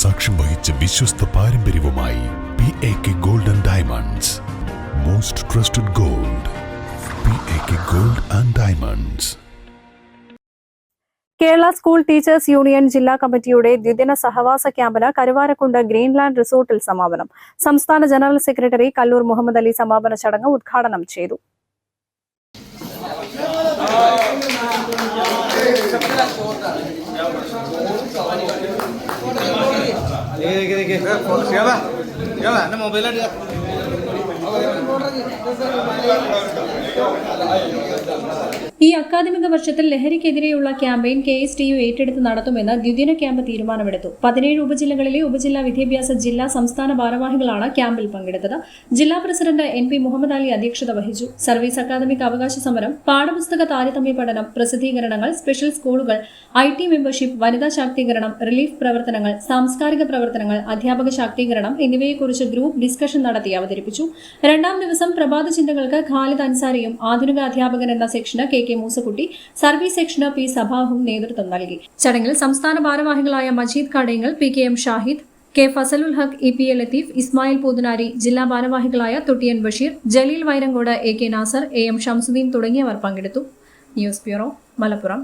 സാക്ഷ്യം വഹിച്ച വിശ്വസ്ത പാരമ്പര്യവുമായി P A K gold and diamonds most trusted gold P A K gold and diamonds Kerala school teachers union ജില്ലാ കമ്മിറ്റിയുടെ ദ്വിദിന സഹവാസ ക്യാമ്പിന് കരുവാരക്കുണ്ട് ഗ്രീൻലാൻഡ് റിസോർട്ടിൽ സമാപനം. സംസ്ഥാന ജനറൽ സെക്രട്ടറി കല്ലൂർ മുഹമ്മദ് അലി സമാപന ചടങ്ങ് ഉദ്ഘാടനം ചെയ്തു. देखिए देखिए शिवा शिवा ना मोबाइल आ ഈ അക്കാദമിക വർഷത്തിൽ ലഹരിക്കെതിരെയുള്ള campaign K S T U ഏറ്റെടുത്ത് നടത്തുമെന്ന് ദ്വിദിന ക്യാമ്പ് തീരുമാനമെടുത്തു. പതിനേഴ് ഉപജില്ലകളിലെ ഉപജില്ലാ വിദ്യാഭ്യാസ ജില്ലാ സംസ്ഥാന ഭാരവാഹികളാണ് ക്യാമ്പിൽ പങ്കെടുത്തത്. ജില്ലാ president N P Muhammad Ali അധ്യക്ഷത വഹിച്ചു. സർവീസ് അക്കാദമിക് അവകാശ സമരം പാഠപുസ്തക താരതമ്യ പഠനം പ്രസിദ്ധീകരണങ്ങൾ സ്പെഷ്യൽ സ്കൂളുകൾ ഐ ടി മെമ്പർഷിപ്പ് വനിതാ ശാക്തീകരണം റിലീഫ് പ്രവർത്തനങ്ങൾ സാംസ്കാരിക പ്രവർത്തനങ്ങൾ അധ്യാപക ശാക്തീകരണം എന്നിവയെക്കുറിച്ച് ഗ്രൂപ്പ് ഡിസ്കഷൻ നടത്തി അവതരിപ്പിച്ചു. രണ്ടാം ദിവസം പ്രഭാത ചിന്തകൾക്ക് ഖാലിദ് അൻസാരിയും ആധുനിക അധ്യാപകൻ എന്ന സെക്ഷന് കെ കെ മൂസക്കുട്ടി സർവീസ് സെക്ഷന് പി സഭാഹും നേതൃത്വം നൽകി. ചടങ്ങിൽ സംസ്ഥാന ഭാരവാഹികളായ Majeed Kadayangal P K M Shahid K Fazalul Haq E P A Latheef Ismail Poothanari ജില്ലാ ഭാരവാഹികളായ Thottiyan Basheer Jaleel Vairankode A K Nasar A M Shamsuddin തുടങ്ങിയവർ പങ്കെടുത്തു. News bureau Malappuram.